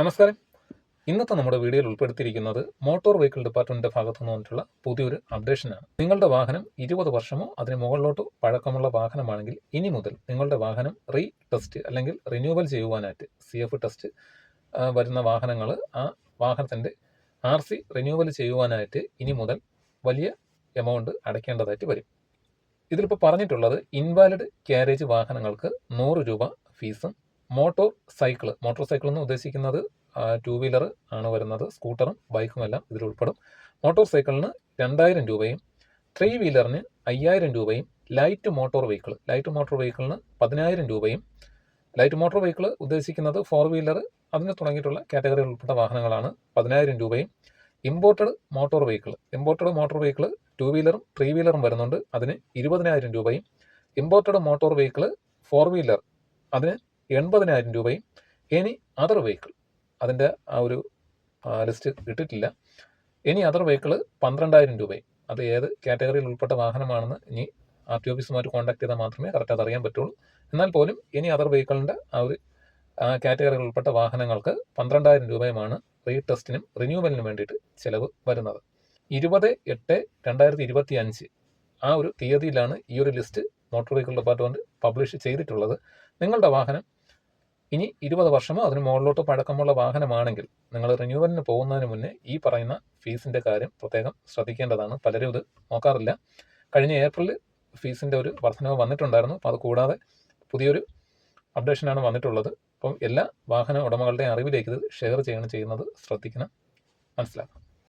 നമസ്കാരം. ഇന്നത്തെ നമ്മുടെ വീഡിയോയിൽ ഉൾപ്പെടുത്തിയിരിക്കുന്നത് മോട്ടോർ വെഹിക്കിൾ ഡിപ്പാർട്ട്മെന്റിന്റെ ഭാഗത്തു നിന്ന് വന്നിട്ടുള്ള പുതിയൊരു അപ്ഡേഷനാണ്. നിങ്ങളുടെ വാഹനം ഇരുപത് വർഷമോ അതിന് മുകളിലോട്ടോ പഴക്കമുള്ള വാഹനമാണെങ്കിൽ ഇനി മുതൽ നിങ്ങളുടെ വാഹനം റീ ടെസ്റ്റ് അല്ലെങ്കിൽ റിന്യൂവൽ ചെയ്യുവാനായിട്ട് സി എഫ് ടെസ്റ്റ് വരുന്ന വാഹനങ്ങൾ ആ വാഹനത്തിന്റെ ആർ സി റിന്യൂവൽ ചെയ്യുവാനായിട്ട് ഇനി മുതൽ വലിയ എമൗണ്ട് അടയ്ക്കേണ്ടതായിട്ട് വരും. ഇതിലിപ്പോൾ പറഞ്ഞിട്ടുള്ളത് ഇൻവാലിഡ് ക്യാരേജ് വാഹനങ്ങൾക്ക് നൂറ് രൂപ ഫീസും മോട്ടോർ സൈക്കിൾ മോട്ടോർ സൈക്കിൾ എന്ന് ഉദ്ദേശിക്കുന്നത് ടു വീലർ ആണ് വരുന്നത്. സ്കൂട്ടറും ബൈക്കും എല്ലാം ഇതിൽ ഉൾപ്പെടും. മോട്ടോർ സൈക്കിളിന് രണ്ടായിരം രൂപയും ത്രീ വീലറിന് അയ്യായിരം രൂപയും light motor vehicle light motor വെഹിക്കിളിന് പതിനായിരം രൂപയും. ലൈറ്റ് മോട്ടോർ വെഹിക്കിൾ ഉദ്ദേശിക്കുന്നത് ഫോർ വീലർ അതിന് തുടങ്ങിയിട്ടുള്ള കാറ്റഗറിയിൽ ഉൾപ്പെട്ട വാഹനങ്ങളാണ്. പതിനായിരം രൂപയും. Imported motor vehicle imported motor vehicle two വീലറും three വീലറും വരുന്നുണ്ട്. അതിന് ഇരുപതിനായിരം രൂപയും. Imported motor vehicle four wheeler അതിന് എൺപതിനായിരം രൂപയും എനി അതർ വെഹിക്കിൾ അതിന്റെ ആ ഒരു ലിസ്റ്റ് ഇട്ടിട്ടില്ല. ഇനി അതർ വെഹിക്കിൾ പന്ത്രണ്ടായിരം രൂപയും. അത് ഏത് കാറ്റഗറിയിൽ ഉൾപ്പെട്ട വാഹനമാണെന്ന് ഇനി ആർ ടി ഓഫീസുമായിട്ട് കോൺടാക്ട് ചെയ്താൽ മാത്രമേ കറക്റ്റ് അത് അറിയാൻ പറ്റുള്ളൂ. എന്നാൽ പോലും ഇനി അതർ വെഹിക്കിളിന്റെ ആ ഒരു കാറ്റഗറിയിൽ ഉൾപ്പെട്ട വാഹനങ്ങൾക്ക് പന്ത്രണ്ടായിരം രൂപയുമാണ് റീടെസ്റ്റിനും റിന്യൂവലിനും വേണ്ടിയിട്ട് ചിലവ് വരുന്നത്. ഇരുപത് എട്ട് രണ്ടായിരത്തി ഇരുപത്തി അഞ്ച് ആ ഒരു തീയതിയിലാണ് ഈ ഒരു list motor vehicle department publish ചെയ്തിട്ടുള്ളത്. നിങ്ങളുടെ വാഹനം ഇനി ഇരുപത് വർഷമോ അതിന് മുകളിലോട്ട് പഴക്കമുള്ള വാഹനമാണെങ്കിൽ നിങ്ങൾ റിന്യൂവലിന് പോകുന്നതിന് മുന്നേ ഈ പറയുന്ന ഫീസിന്റെ കാര്യം പ്രത്യേകം ശ്രദ്ധിക്കേണ്ടതാണ്. പലരും ഇത് നോക്കാറില്ല. കഴിഞ്ഞ ഏപ്രിലിൽ ഫീസിന്റെ ഒരു വർധനവ് വന്നിട്ടുണ്ടായിരുന്നു. അപ്പോൾ അത് കൂടാതെ പുതിയൊരു അപ്ഡേഷനാണ് വന്നിട്ടുള്ളത്. അപ്പം എല്ലാ വാഹന ഉടമകളുടെയും അറിവിലേക്ക് ഇത് ഷെയർ ചെയ്യണം ചെയ്യുന്നത്. ശ്രദ്ധിക്കണം. മനസ്സിലാക്കണം.